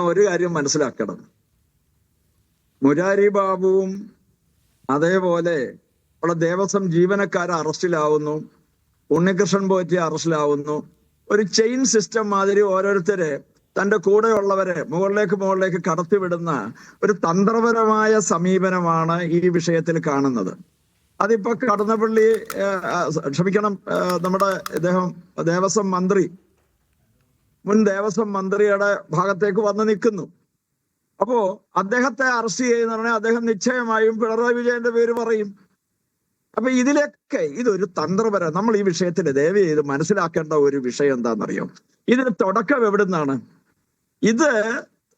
നാം ഒരു കാര്യം മനസ്സിലാക്കണം. മുരാരി ബാബുവും അതേപോലെ ഉള്ള ദേവസ്വം ജീവനക്കാർ അറസ്റ്റിലാവുന്നു. ഉണ്ണികൃഷ്ണൻ പോറ്റി അറസ്റ്റിലാവുന്നു. ഒരു ചെയിൻ സിസ്റ്റം മാതിരി ഓരോരുത്തരെ തന്റെ കൂടെയുള്ളവരെ മുകളിലേക്ക് മുകളിലേക്ക് കടത്തിവിടുന്ന ഒരു തന്ത്രപരമായ സമീപനമാണ് ഈ വിഷയത്തിൽ കാണുന്നത്. അതിപ്പോ കടന്നപ്പള്ളി ക്ഷമിക്കണം നമ്മുടെ ഇദ്ദേഹം ദേവസ്വം മന്ത്രി മുൻ ദേവസ്വം മന്ത്രിയുടെ ഭാഗത്തേക്ക് വന്ന് നിൽക്കുന്നു. അപ്പോ അദ്ദേഹത്തെ അറസ്റ്റ് ചെയ്യുന്ന പറഞ്ഞാൽ അദ്ദേഹം നിശ്ചയമായും പിണറായി വിജയന്റെ പേര് പറയും. അപ്പൊ ഇതിലൊക്കെ ഇതൊരു തന്ത്രപര നമ്മൾ ഈ വിഷയത്തിൽ ദയവ് ചെയ്ത് മനസ്സിലാക്കേണ്ട ഒരു വിഷയം എന്താണെന്നറിയോ? ഇതിന് തുടക്കം എവിടുന്നാണ്? ഇത്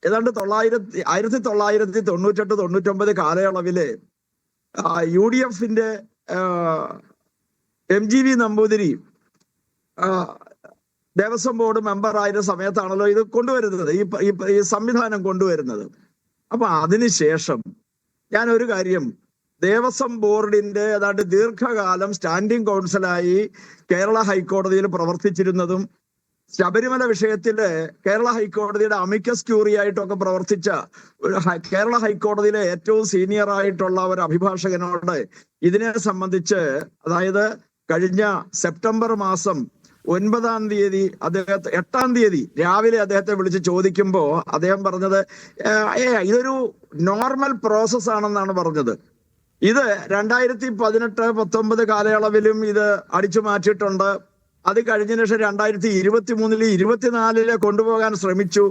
ഏതാണ്ട് തൊള്ളായിരത്തി ആയിരത്തി തൊള്ളായിരത്തി തൊണ്ണൂറ്റെട്ട് തൊണ്ണൂറ്റൊമ്പത് കാലയളവിൽ യു ഡി എഫിന്റെ M G V Namboothiri Devaswom board member ആയിരുന്ന സമയത്താണല്ലോ ഇത് കൊണ്ടുവരുന്നത്. ഈ ഈ സംവിധാനം കൊണ്ടുവരുന്നത്. അപ്പൊ അതിനുശേഷം ഞാൻ ഒരു കാര്യം ദേവസ്വം ബോർഡിന്റെ ഏതാണ്ട് ദീർഘകാലം സ്റ്റാൻഡിംഗ് കൗൺസിലായി കേരള ഹൈക്കോടതിയിൽ പ്രവർത്തിച്ചിരുന്നതും ശബരിമല വിഷയത്തിൽ കേരള ഹൈക്കോടതിയുടെ അമിക്കസ് ക്യൂറിയായിട്ടൊക്കെ പ്രവർത്തിച്ച കേരള ഹൈക്കോടതിയിലെ ഏറ്റവും സീനിയർ ആയിട്ടുള്ള ഒരു അഭിഭാഷകനോട് ഇതിനെ സംബന്ധിച്ച് അതായത് കഴിഞ്ഞ സെപ്റ്റംബർ മാസം ഒൻപതാം തീയതി അദ്ദേഹത്തെ എട്ടാം തീയതി രാവിലെ അദ്ദേഹത്തെ വിളിച്ച് ചോദിക്കുമ്പോൾ അദ്ദേഹം പറഞ്ഞത് ഏ ഇതൊരു നോർമൽ പ്രോസസ് ആണെന്നാണ് പറഞ്ഞത്. ഇത് രണ്ടായിരത്തി പതിനെട്ട് പത്തൊമ്പത് കാലയളവിലും ഇത് അടിച്ചു മാറ്റിയിട്ടുണ്ട്. അത് കഴിഞ്ഞ ശേഷം രണ്ടായിരത്തി ഇരുപത്തി മൂന്നിൽ ഇരുപത്തിനാലിൽ കൊണ്ടുപോകാൻ ശ്രമിച്ചു.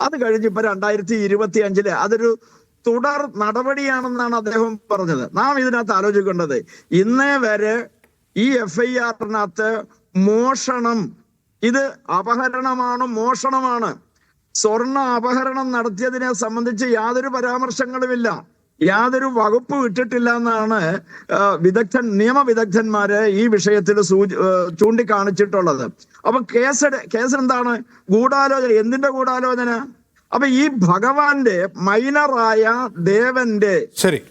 അത് കഴിഞ്ഞ് ഇപ്പൊ രണ്ടായിരത്തി ഇരുപത്തി അഞ്ചിൽ അതൊരു തുടർ നടപടിയാണെന്നാണ് അദ്ദേഹം പറഞ്ഞത്. നാം ഇതിനകത്ത് ആലോചിക്കേണ്ടത് ഇന്നേ വരെ ഈ എഫ് ഐ ആറിനകത്ത് മോഷണം. ഇത് അപഹരണമാണ്? മോഷണമാണ്. സ്വർണ അപഹരണം നടത്തിയതിനെ സംബന്ധിച്ച് യാതൊരു പരാമർശങ്ങളുമില്ല. യാതൊരു വകുപ്പ് വിട്ടിട്ടില്ല എന്നാണ് വിദഗ്ധൻ നിയമ നിയമവിദഗ്ധന്മാര് ഈ വിഷയത്തിൽ സൂചി ചൂണ്ടിക്കാണിച്ചിട്ടുള്ളത്. അപ്പൊ കേസ് കേസ് എന്താണ്? ഗൂഢാലോചന. എന്തിന്റെ ഗൂഢാലോചന? അപ്പൊ ഈ ഭഗവാന്റെ മൈനറായ ദേവന്റെ ശരി.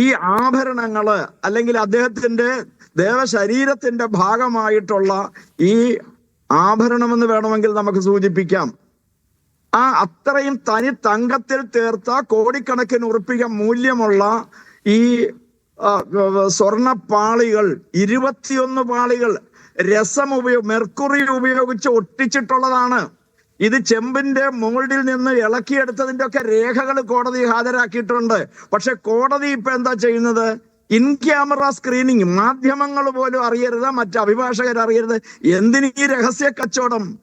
ഈ ആഭരണങ്ങൾ അല്ലെങ്കിൽ അദ്ദേഹത്തിന്റെ ദേവശരീരത്തിന്റെ ഭാഗമായിട്ടുള്ള ഈ ആഭരണമെന്ന് വേണമെങ്കിൽ നമുക്ക് സൂചിപ്പിക്കാം. ആ അത്രയും തനി തങ്കത്തിൽ തീർത്ത കോടിക്കണക്കിന് ഉറുപ്പിക മൂല്യമുള്ള ഈ സ്വർണ പാളികൾ ഇരുപത്തിയൊന്ന് പാളികൾ രസം ഉപയോഗ മെർക്കുറി ഉപയോഗിച്ച് ഒട്ടിച്ചിട്ടുള്ളതാണ്. ഇത് ചെമ്പിന്റെ മോൾഡിൽ നിന്ന് ഇളക്കിയെടുത്തതിന്റെ ഒക്കെ രേഖകൾ കോടതി ഹാജരാക്കിയിട്ടുണ്ട്. പക്ഷെ കോടതി ഇപ്പൊ എന്താ ചെയ്യുന്നത്? In camera screening. മാധ്യമങ്ങൾ പോലും അറിയരുത് മറ്റ് അഭിഭാഷകർ അറിയരുത് എന്തിന് ഈ രഹസ്യ കച്ചവടം?